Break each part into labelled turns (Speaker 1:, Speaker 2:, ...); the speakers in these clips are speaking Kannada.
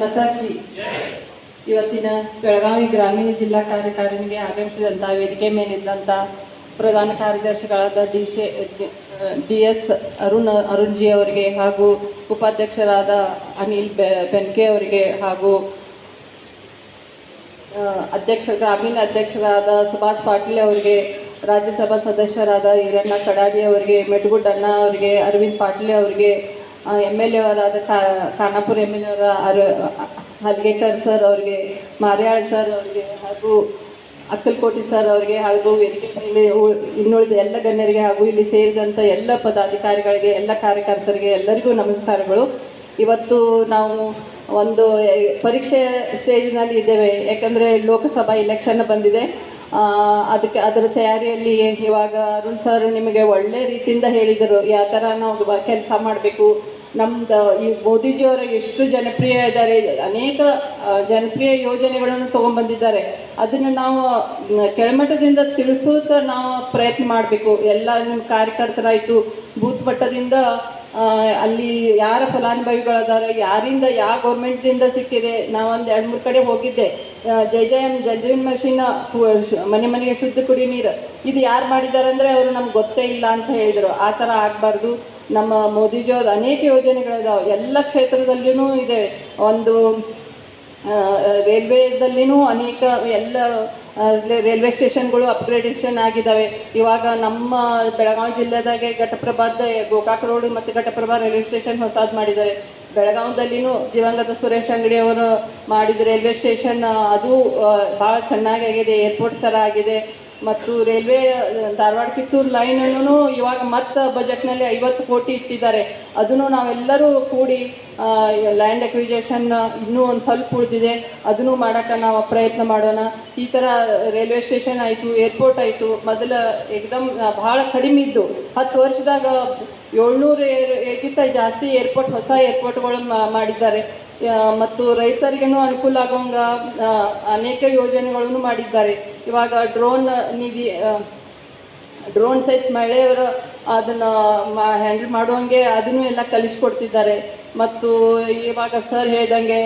Speaker 1: ಮಾತಾ ಕಿ ಇವತ್ತಿನ ಬೆಳಗಾವಿ ಗ್ರಾಮೀಣ ಜಿಲ್ಲಾ ಕಾರ್ಯಕಾರಿಣಿಗೆ ಆಗಮಿಸಿದಂಥ ವೇದಿಕೆ ಮೇಲಿದ್ದಂಥ ಪ್ರಧಾನ ಕಾರ್ಯದರ್ಶಿಗಳಾದ D C D S Arun Arun ji ಅವರಿಗೆ ಹಾಗೂ ಉಪಾಧ್ಯಕ್ಷರಾದ ಅನಿಲ್ ಬೆನ್ಕೆ ಅವರಿಗೆ ಹಾಗೂ ಅಧ್ಯಕ್ಷ ಗ್ರಾಮೀಣ ಅಧ್ಯಕ್ಷರಾದ ಸುಭಾಷ್ ಪಾಟೀಲ್ ಅವರಿಗೆ, ರಾಜ್ಯಸಭಾ ಸದಸ್ಯರಾದ ಈರಣ್ಣ ಕಡಾಡಿ ಅವರಿಗೆ ಮೆಟಗುಡ್ ಅಣ್ಣ ಅವರಿಗೆ, ಅರವಿಂದ್ ಪಾಟೀಲ್ ಅವರಿಗೆ ಎಂ ಎಲ್ ಎ ಅವರಾದ ಖಾನಾಪುರ ಎಂ ಎಲ್ ಎ ಅವರ ಹಲ್ಗೇಕರ್ ಸರ್ ಅವ್ರಿಗೆ, ಮಾರ್ಯಾಳ್ ಸರ್ ಅವರಿಗೆ, ಹಾಗೂ ಅಕ್ಕಲ್ಕೋಟಿ ಸರ್ ಅವ್ರಿಗೆ, ಹಾಗೂ ವೇದಿಕೆ ಇನ್ನುಳಿದ ಎಲ್ಲ ಗಣ್ಯರಿಗೆ ಹಾಗೂ ಇಲ್ಲಿ ಸೇರಿದಂಥ ಎಲ್ಲ ಪದಾಧಿಕಾರಿಗಳಿಗೆ, ಎಲ್ಲ ಕಾರ್ಯಕರ್ತರಿಗೆ ಎಲ್ಲರಿಗೂ ನಮಸ್ಕಾರಗಳು. ಇವತ್ತು ನಾವು ಒಂದು ಪರೀಕ್ಷೆ ಸ್ಟೇಜ್ನಲ್ಲಿ ಇದ್ದೇವೆ. ಯಾಕಂದರೆ ಲೋಕಸಭಾ ಇಲೆಕ್ಷನ್ ಬಂದಿದೆ. ಅದಕ್ಕೆ ಅದರ ತಯಾರಿಯಲ್ಲಿ ಇವಾಗ ಅರುಣ್ ಸರ್ ನಿಮಗೆ ಒಳ್ಳೆ ರೀತಿಯಿಂದ ಹೇಳಿದರು, ಯಾವ ಥರ ನಾವು ಕೆಲಸ ಮಾಡಬೇಕು. ನಮ್ದು ಈ ಮೋದಿಜಿಯವರು ಎಷ್ಟು ಜನಪ್ರಿಯ ಇದ್ದಾರೆ, ಅನೇಕ ಜನಪ್ರಿಯ ಯೋಜನೆಗಳನ್ನು ತೊಗೊಂಡ್ಬಂದಿದ್ದಾರೆ. ಅದನ್ನು ನಾವು ಕೆಳಮಟ್ಟದಿಂದ ತಿಳಿಸೋಕೆ ನಾವು ಪ್ರಯತ್ನ ಮಾಡಬೇಕು. ಎಲ್ಲ ನಿಮ್ಮ ಕಾರ್ಯಕರ್ತರಾಯಿತು, ಬೂತ್ ಮಟ್ಟದಿಂದ ಅಲ್ಲಿ ಯಾರ ಫಲಾನುಭವಿಗಳದಾರ, ಯಾರಿಂದ, ಯಾವ ಗೌರ್ಮೆಂಟ್ದಿಂದ ಸಿಕ್ಕಿದೆ, ನಾವೊಂದು ಎರಡು ಮೂರು ಕಡೆ ಹೋಗಿದ್ದೆ. ಜೈ ಜಯ ಎಂ ಜಲ್ಜೀವನ್ ಮಷೀನ್ ಮನೆ ಮನೆಗೆ ಶುದ್ಧ ಕುಡಿ ನೀರು. ಇದು ಯಾರು ಮಾಡಿದ್ದಾರೆ ಅಂದರೆ ಅವರು ನಮ್ಗೆ ಗೊತ್ತೇ ಇಲ್ಲ ಅಂತ ಹೇಳಿದರು. ಆ ಥರ ಆಗಬಾರ್ದು. ನಮ್ಮ ಮೋದಿಜಿಯವ್ರದ್ದು ಅನೇಕ ಯೋಜನೆಗಳಿದಾವೆ. ಎಲ್ಲ ಕ್ಷೇತ್ರದಲ್ಲಿಯೂ ಇದೆ. ಒಂದು ರೈಲ್ವೇದಲ್ಲಿನೂ ಅನೇಕ ಎಲ್ಲ ರೈಲ್ವೆ ಸ್ಟೇಷನ್ಗಳು ಅಪ್ಗ್ರೇಡೇಷನ್ ಆಗಿದ್ದಾವೆ. ಇವಾಗ ನಮ್ಮ ಬೆಳಗಾವಿ ಜಿಲ್ಲೆದಾಗೆ ಘಟಪ್ರಭಾದ, ಗೋಕಾಕ್ ರೋಡ್ ಮತ್ತು ಘಟಪ್ರಭಾ ರೈಲ್ವೆ ಸ್ಟೇಷನ್ ಹೊಸದು ಮಾಡಿದ್ದಾರೆ. ಬೆಳಗಾವದಲ್ಲಿನೂ ದಿವಂಗತ ಸುರೇಶ್ ಅಂಗಡಿ ಅವರು ಮಾಡಿದ ರೈಲ್ವೆ ಸ್ಟೇಷನ್ ಅದು ಭಾಳ ಚೆನ್ನಾಗಿ ಆಗಿದೆ ಏರ್ಪೋರ್ಟ್ ಥರ ಆಗಿದೆ. ಮತ್ತು ರೈಲ್ವೆ ಧಾರವಾಡ, ಕಿತ್ತೂರು ಲೈನನ್ನು ಇವಾಗ ಮತ್ತೆ ಬಜೆಟ್ನಲ್ಲಿ ಐವತ್ತು ಕೋಟಿ ಇಟ್ಟಿದ್ದಾರೆ. ಅದನ್ನು ನಾವೆಲ್ಲರೂ ಕೂಡಿ ಲ್ಯಾಂಡ್ ಅಕ್ವಿಜೇಷನ್ ಇನ್ನೂ ಒಂದು ಸ್ವಲ್ಪ ಉಳಿದಿದೆ. ಅದನ್ನು ಮಾಡೋಕ್ಕೆ ನಾವು ಪ್ರಯತ್ನ ಮಾಡೋಣ. ಈ ಥರ ರೈಲ್ವೆ ಸ್ಟೇಷನ್ ಆಯಿತು ಏರ್ಪೋರ್ಟ್ ಆಯಿತು, ಮೊದಲ ಏಕ್ದಮ್ ಭಾಳ ಕಡಿಮೆ ಇದ್ದು, ಹತ್ತು ವರ್ಷದಾಗ ಏಳ್ನೂರು ಏರ್ಗಿಂತ ಜಾಸ್ತಿ ಏರ್ಪೋರ್ಟ್ ಹೊಸ ಏರ್ಪೋರ್ಟ್ಗಳು ಮಾಡಿದ್ದಾರೆ. ಮತ್ತು ರೈತರಿಗೂ ಅನುಕೂಲ ಆಗೋಂಗ ಅನೇಕ ಯೋಜನೆಗಳನ್ನು ಮಾಡಿದ್ದಾರೆ. ಇವಾಗ ಡ್ರೋನ್ ನಿಧಿ ಡ್ರೋನ್ ಸಹಿತ ಮಹಿಳೆಯರು ಅದನ್ನು ಮಾ ಹ್ಯಾಂಡಲ್ ಮಾಡುವಂಗೆ ಅದನ್ನು ಎಲ್ಲ ಕಲಿಸ್ಕೊಡ್ತಿದ್ದಾರೆ. ಮತ್ತು ಇವಾಗ ಸರ್ ಹೇಳ್ದಂಗೆ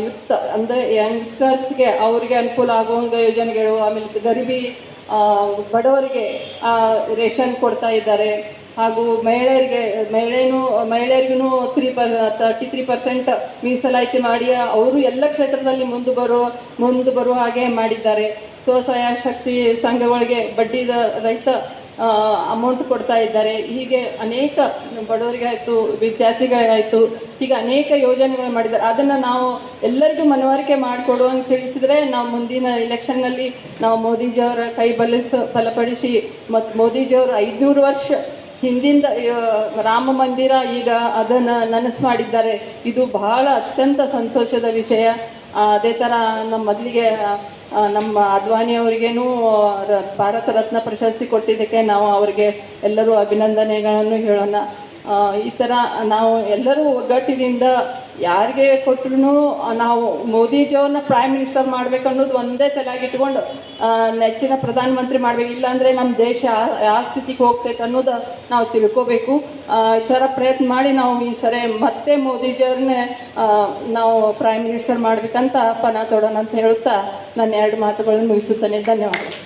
Speaker 1: ಯುತ್ ಅಂದರೆ ಯಂಗ್ಸ್ಟರ್ಸ್ಗೆ ಅವರಿಗೆ ಅನುಕೂಲ ಆಗುವಂಗೆ ಯೋಜನೆಗಳು, ಆಮೇಲೆ ಗರಿಬಿ ಬಡವರಿಗೆ ರೇಷನ್ ಕೊಡ್ತಾ ಇದ್ದಾರೆ. ಹಾಗೂ ಮಹಿಳೆಯರಿಗೆ ಮಹಿಳೆಯೂ ಮಹಿಳೆಯರಿಗೂ three per thirty three percent ಮೀಸಲಾಯಿತಿ ಮಾಡಿ, ಅವರು ಎಲ್ಲ ಕ್ಷೇತ್ರದಲ್ಲಿ ಮುಂದೆ ಬರೋ, ಮುಂದೆ ಬರುವ ಹಾಗೆ ಮಾಡಿದ್ದಾರೆ. ಸ್ವಸಹಾಯ ಶಕ್ತಿ ಸಂಘಗಳಿಗೆ ಬಡ್ಡಿದ ರಹಿತ ಅಮೌಂಟ್ ಕೊಡ್ತಾ ಇದ್ದಾರೆ. ಹೀಗೆ ಅನೇಕ ಬಡವರಿಗಾಯಿತು, ವಿದ್ಯಾರ್ಥಿಗಳಿಗಾಯಿತು, ಹೀಗೆ ಅನೇಕ ಯೋಜನೆಗಳು ಮಾಡಿದ್ದಾರೆ. ಅದನ್ನು ನಾವು ಎಲ್ಲರಿಗೂ ಮನವರಿಕೆ ಮಾಡಿಕೊಡು ಅಂತ ತಿಳಿಸಿದರೆ ನಾವು ಮುಂದಿನ ಇಲೆಕ್ಷನ್ನಲ್ಲಿ ನಾವು ಮೋದಿಜಿಯವರ ಕೈ ಬಲಿಸ, ಬಲಪಡಿಸಿ ಮತ್ತು ಮೋದಿಜಿಯವರು ಐದುನೂರು ವರ್ಷ ಹಿಂದಿಂದ ರಾಮ ಮಂದಿರ ಈಗ ಅದನ್ನು ನನಸು ಮಾಡಿದ್ದಾರೆ. ಇದು ಬಹಳ ಅತ್ಯಂತ ಸಂತೋಷದ ವಿಷಯ. ಅದೇ ಥರ ನಮ್ಮ ಮೊದಲಿಗೆ ನಮ್ಮ ಅದ್ವಾನಿಯವರಿಗೇನು ರ- ಭಾರತ ರತ್ನ ಪ್ರಶಸ್ತಿ ಕೊಟ್ಟಿದ್ದಕ್ಕೆ ನಾವು ಅವರಿಗೆ ಎಲ್ಲರೂ ಅಭಿನಂದನೆಗಳನ್ನು ಹೇಳೋಣ. ಈ ಥರ ನಾವು ಎಲ್ಲರೂ ಒಗ್ಗಟ್ಟಿನಿಂದ ಯಾರಿಗೆ ಕೊಟ್ಟರು ನಾವು ಮೋದಿಜಿಯವ್ರನ್ನ ಪ್ರೈಮ್ ಮಿನಿಸ್ಟರ್ ಮಾಡ್ಬೇಕು ಅನ್ನೋದು ಒಂದೇ ತಲೆಯಾಗಿಟ್ಕೊಂಡು ಇಟ್ಕೊಂಡು ನೆಚ್ಚಿನ ಪ್ರಧಾನಮಂತ್ರಿ ಮಾಡಬೇಕು. ಇಲ್ಲಾಂದರೆ ನಮ್ಮ ದೇಶ ಯಾವ ಸ್ಥಿತಿಗೆ ಹೋಗ್ತೈತೆ ಅನ್ನೋದು ನಾವು ತಿಳ್ಕೋಬೇಕು. ಈ ಥರ ಪ್ರಯತ್ನ ಮಾಡಿ ನಾವು ಈ ಸರಿ ಮತ್ತೆ ಮೋದಿಜಿಯವ್ರನ್ನೇ ನಾವು ಪ್ರೈಮ್ ಮಿನಿಸ್ಟರ್ ಮಾಡಬೇಕಂತ ಪಣ ತೊಡೋಣ ಅಂತ ಹೇಳುತ್ತಾ ನನ್ನ ಎರಡು ಮಾತುಗಳನ್ನು ಮುಗಿಸುತ್ತೇನೆ. ಧನ್ಯವಾದ